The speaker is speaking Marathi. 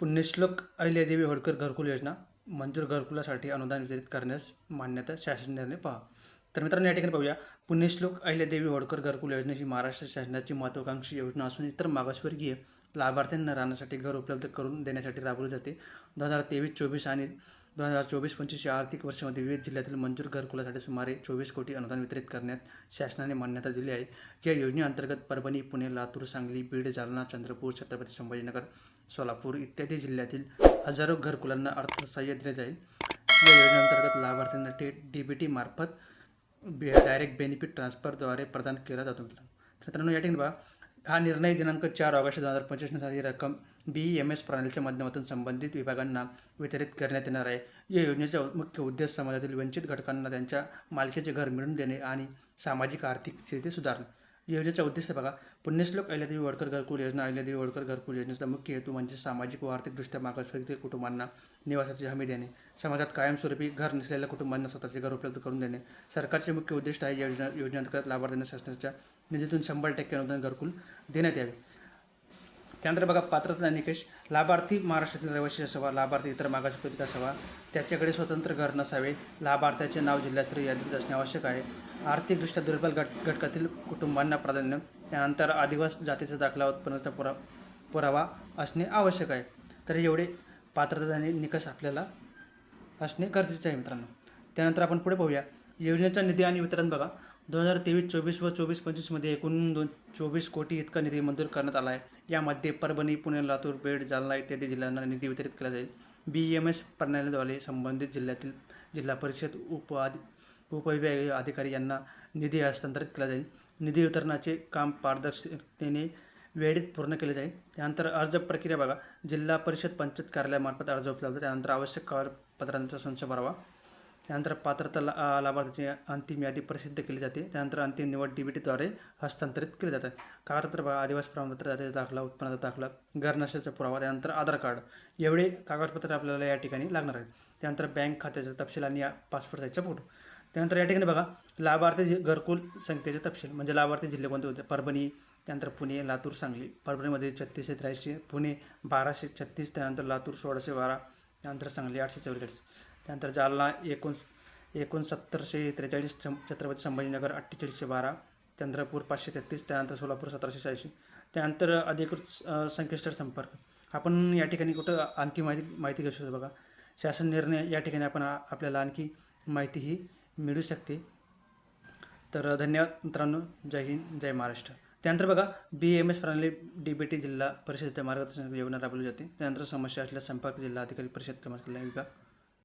पुण्यश्लोक अहिल्यादेवी होळकर घरकुल योजना मंजूर घरकुलासाठी अनुदान वितरित करण्यास मान्यता शासन निर्णय पहा. तर मित्रांनो या ठिकाणी पाहूया. पुण्यश्लोक अहिल्यादेवी होळकर घरकुल योजना ही महाराष्ट्र शासनाची महत्त्वाकांक्षी योजना असून इतर मागासवर्गीय लाभार्थ्यांना राहण्यासाठी घर उपलब्ध करून देण्यासाठी राबवली जाते. दोन हजार तेवीस चोवीस आणि दोन हजार चोवीस पंचवीस या आर्थिक वर्षामध्ये विविध जिल्ह्यातील मंजूर घरकुलासाठी सुमारे चोवीस कोटी अनुदान वितरित करण्यात शासनाने मान्यता दिली आहे. या योजनेअंतर्गत परभणी पुणे लातूर सांगली बीड जालना चंद्रपूर छत्रपती संभाजीनगर सोलापूर इत्यादी जिल्ह्यातील हजारो घरकुलांना अर्थसहाय्य दिले जाईल. या योजनेअंतर्गत लाभार्थ्यांना थेट डी बी टी मार्फत बे डायरेक्ट बेनिफिट ट्रान्सफरद्वारे प्रदान केला जातो. मित्रांनो मित्रांनो या ठिकाणी बघा हा निर्णय दिनांक चार ऑगस्ट दोन हजार पंचवीसनुसार ही रक्कम बी एम एस प्रणालीच्या माध्यमातून संबंधित विभागांना वितरित करण्यात येणार आहे. या योजनेचा मुख्य उद्देश समाजातील वंचित घटकांना त्यांच्या मालकीचे घर मिळवून देणे आणि सामाजिक आर्थिक स्थिती सुधारणे. योजनेचा उद्देश बघा पुण्यश्लोक अहिल्यादेवी वडकर घरकुल योजना अहिल्यादेवी वडकर घरकुल योजनेचा मुख्य हेतू म्हणजे सामाजिक व आर्थिकदृष्ट्या मागास व्यक्ती कुटुंबांना निवासाची हमी देणे. समाजात कायमस्वरूपी घर नसलेल्या कुटुंबांना स्वतःचे घर उपलब्ध करून देणे. सरकारचे मुख्य उद्दिष्ट आहे योजना योजनेअंतर्गत लाभार्थ्यांना शासनाच्या निधीतून शंभर टक्के अनुदान घरकुल देण्यात यावे. त्यानंतर बघा पात्रता निकष लाभार्थी महाराष्ट्रातील रहिवासी असावा लाभार्थी इतर मागासवर्गीय असावा त्याच्याकडे स्वतंत्र घर नसावे. लाभार्थ्याचे नाव जिल्ह्यास्तरीय यादीत असणे आवश्यक आहे. आर्थिकदृष्ट्या दुर्बल गट घटकातील कुटुंबांना प्राधान्य त्यानंतर आदिवासी जातीचा दाखला उत्पन्नाचा पुरा पुरावा असणे आवश्यक आहे. तर एवढे पात्रता आणि निकष आपल्याला असणे गरजेचे आहे मित्रांनो. त्यानंतर आपण पुढे पाहूया. योजनेचा निधी आणि वितरण बघा. दोन हजार तेवीस चोवीस व चोवीस पंचवीसमध्ये एकूण दोन चोवीस कोटी इतका निधी मंजूर करण्यात आला आहे. यामध्ये परभणी पुणे लातूर बीड जालना इत्यादी जिल्ह्यांना निधी वितरित केला जाईल. बी एम एस प्रणालीद्वारे संबंधित जिल्ह्यातील जिल्हा परिषद उप उपविभागीय अधिकारी यांना निधी हस्तांतरित केला जाईल. निधी वितरणाचे काम पारदर्शकतेने वेळेत पूर्ण केले जाईल. त्यानंतर अर्ज प्रक्रिया बघा. जिल्हा परिषद पंचायत कार्यालयामार्फत अर्ज उपलब्ध त्यानंतर आवश्यक कागदपत्रांचा संच भरावा. त्यानंतर पात्रता ला अंतिम यादी प्रसिद्ध केली जाते. त्यानंतर अंतिम निवड डी बी टीद्वारे हस्तांतरित केले जातात कागदपत्र बघा. आदिवासी प्रमाणपत्र जातीचा दाखला उत्पन्नाचा दाखला घर नसल्याचा पुरावा त्यानंतर आधार कार्ड. एवढे कागदपत्र आपल्याला या ठिकाणी लागणार आहेत. त्यानंतर बँक खात्याचा तपशील आणि या पासपोर्ट साईजचा फोटो त्यानंतर या ठिकाणी बघा लाभार्थी जि- घरकुल संख्येचे तपशील म्हणजे लाभार्थी जिल्हे कोणते होते? परभणी त्यानंतर पुणे लातूर सांगली. परभणीमध्ये छत्तीसशे त्र्याऐंशी पुणे बाराशे छत्तीस त्यानंतर लातूर सोळाशे बारा त्यानंतर सांगली आठशे चौवेचाळीस त्यानंतर जालना एकोण एकोणसत्तरशे त्रेचाळीस छत्रपती संभाजीनगर अठ्ठेचाळीसशे बारा चंद्रपूर पाचशे तेहतीस त्यानंतर सोलापूर सतराशे शहाऐंशी. त्यानंतर अधिकृत संकेतस्थळ संपर्क. आपण या ठिकाणी कुठं आणखी माहिती माहिती घेऊ शकतो बघा? शासन निर्णय या ठिकाणी आपण आपल्याला आणखी माहिती ही मिळू शकते. तर धन्यवाद मित्रांनो. जय हिंद जय महाराष्ट्र. त्यानंतर बघा बी एम एस प्रणाली डी बी टी जिल्हा परिषदेच्या मार्गदर्शन योजना राबवली जाते. त्यानंतर समस्या असल्यास संपर्क जिल्हा अधिकारी परिषद क्रमांक विभाग